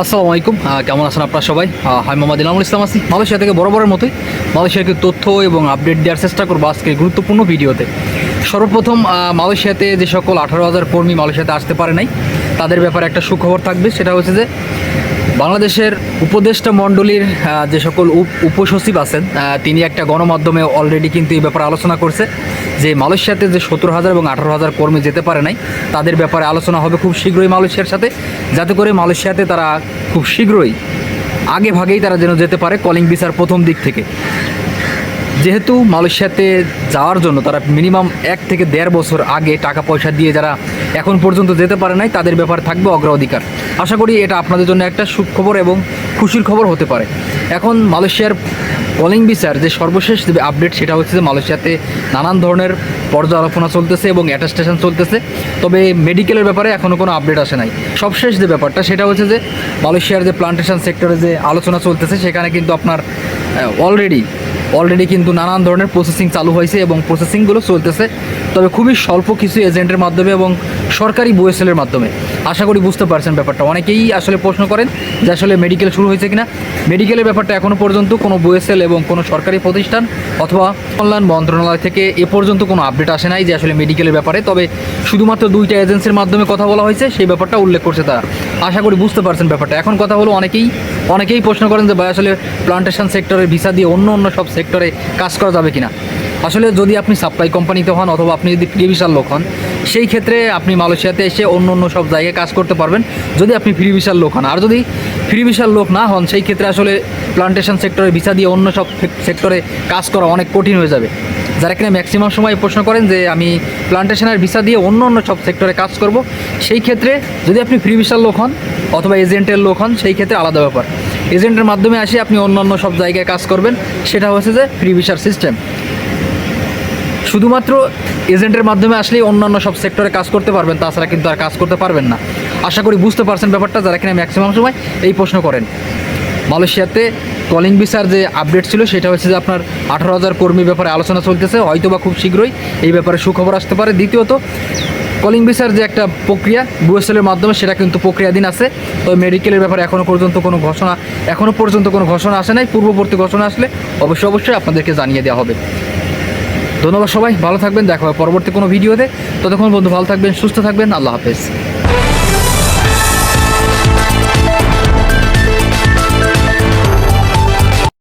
আসসালামু আলাইকুম। কেমন আছেন আপনারা সবাই? হাই মোহাম্মদ ইনামুল ইসলাম আসি মালয়েশিয়া থেকে বরাবরের মতোই মালয়েশিয়াকে তথ্য এবং আপডেট দেওয়ার চেষ্টা করব আজকে গুরুত্বপূর্ণ ভিডিওতে। সর্বপ্রথম মালয়েশিয়াতে যে সকল আঠারো হাজার কর্মী মালয়েশিয়াতে আসতে পারে নাই, তাদের ব্যাপারে একটা সুখবর থাকবে। সেটা হচ্ছে যে বাংলাদেশের উপদেষ্টা মণ্ডলীর যে সকল উপ উপসচিব আছেন তিনি একটা গণমাধ্যমে অলরেডি কিন্তু এই ব্যাপারে আলোচনা করছে যে মালয়েশিয়াতে যে সতেরো হাজার এবং আঠারো হাজার কর্মী যেতে পারে নাই, তাদের ব্যাপারে আলোচনা হবে খুব শীঘ্রই মালয়েশিয়ার সাথে। যাতে করে মালয়েশিয়াতে তারা খুব শীঘ্রই আগে ভাগেই তারা যেন যেতে পারে, কলিং ভিসার প্রথম দিক থেকে। যেহেতু মালয়েশিয়াতে যাওয়ার জন্য তারা মিনিমাম এক থেকে দেড় বছর আগে টাকা পয়সা দিয়ে যারা এখন পর্যন্ত যেতে পারে নাই, তাদের ব্যাপারে থাকবে অগ্রাধিকার। আশা করি এটা আপনাদের জন্য একটা সুখবর এবং খুশির খবর হতে পারে। এখন মালয়েশিয়ার কলিং বিচার যে সর্বশেষ যে আপডেট সেটা হচ্ছে যে মালয়েশিয়াতে নানান ধরনের পর্যালোচনা চলতেছে এবং অ্যাটাস্টেশন চলতেছে। তবে মেডিকেলের ব্যাপারে এখনও কোনো আপডেট আসে নাই। সবশেষ যে ব্যাপারটা সেটা হচ্ছে যে মালয়েশিয়ার যে প্লান্টেশন সেক্টরে যে আলোচনা চলতেছে, সেখানে কিন্তু আপনার অলরেডি অলরেডি কিন্তু নানান ধরনের প্রসেসিং চালু হয়েছে এবং প্রসেসিংগুলো চলতেছে। তবে খুবই স্বল্প কিছু এজেন্টের মাধ্যমে এবং সরকারি বুয়েসেলের মাধ্যমে। আশা করি বুঝতে পারছেন ব্যাপারটা। অনেকেই আসলে প্রশ্ন করেন যে আসলে মেডিকেল শুরু হয়েছে কিনা। মেডিকেলের ব্যাপারটা এখনও পর্যন্ত কোনো বুয়েসেল এবং কোনো সরকারি প্রতিষ্ঠান অথবা কল্যাণ মন্ত্রণালয় থেকে এ পর্যন্ত কোনো আপডেট আসে নাই যে আসলে মেডিকেলের ব্যাপারে। তবে শুধুমাত্র দুইটা এজেন্সির মাধ্যমে কথা বলা হয়েছে, সেই ব্যাপারটা উল্লেখ করছে তারা। আশা করি বুঝতে পারছেন ব্যাপারটা। এখন কথা হলো অনেকেই অনেকেই প্রশ্ন করেন যে ভাই, আসলে প্লান্টেশন সেক্টরের ভিসা দিয়ে অন্য অন্য সব সেক্টরে কাজ করা যাবে কিনা? আসলে যদি আপনি সাপ্লাই কোম্পানিতে হন অথবা আপনি যদি ফ্রি বিশাল লোক হন সেই ক্ষেত্রে আপনি মালয়েশিয়াতে এসে অন্য অন্য সব জায়গায় কাজ করতে পারবেন, যদি আপনি ফ্রি ভিসার লোক হন। আর যদি ফ্রি ভিসার লোক না হন, সেই ক্ষেত্রে আসলে প্লান্টেশন সেক্টরে ভিসা দিয়ে অন্য সব সেক্টরে কাজ করা অনেক কঠিন হয়ে যাবে। যারা কিনা ম্যাক্সিমাম সময় প্রশ্ন করেন যে আমি প্লান্টেশনের ভিসা দিয়ে অন্য অন্য সব সেক্টরে কাজ করব, সেই ক্ষেত্রে যদি আপনি ফ্রি ভিসার লোক হন অথবা এজেন্টের লোক হন, সেই ক্ষেত্রে আলাদা ব্যাপার। এজেন্টের মাধ্যমে আসে আপনি অন্য অন্য সব জায়গায় কাজ করবেন, সেটা হচ্ছে যে ফ্রি ভিসার সিস্টেম শুধুমাত্র এজেন্টের মাধ্যমে আসলেই অন্যান্য সব সেক্টরে কাজ করতে পারবেন, তাছাড়া কিন্তু আর কাজ করতে পারবেন না। আশা করি বুঝতে পারছেন ব্যাপারটা, যারা কিনা ম্যাক্সিমাম সময় এই প্রশ্ন করেন। মালয়েশিয়াতে কলিং ভিসার যে আপডেট ছিল, সেটা হচ্ছে যে আপনার আঠারো হাজার কর্মীর ব্যাপারে আলোচনা চলতেছে হয়তো বা খুব শীঘ্রই এই ব্যাপারে সুখবর আসতে পারে। দ্বিতীয়ত কলিং ভিসার যে একটা প্রক্রিয়া বুয়েসেলের মাধ্যমে সেটা কিন্তু প্রক্রিয়াধীন আছে, তবে মেডিকেলের ব্যাপারে এখনও পর্যন্ত কোনো ঘোষণা এখনও পর্যন্ত কোনো ঘোষণা আসে নাই। পূর্ববর্তী ঘোষণা আসলে অবশ্যই অবশ্যই আপনাদেরকে জানিয়ে দেওয়া হবে। ধন্যবাদ সবাই, ভালো থাকবেন, দেখা হবে পরবর্তী কোনো ভিডিওতে। ততক্ষণ বন্ধু, ভালো থাকবেন, সুস্থ থাকবেন, আল্লাহ হাফেজ।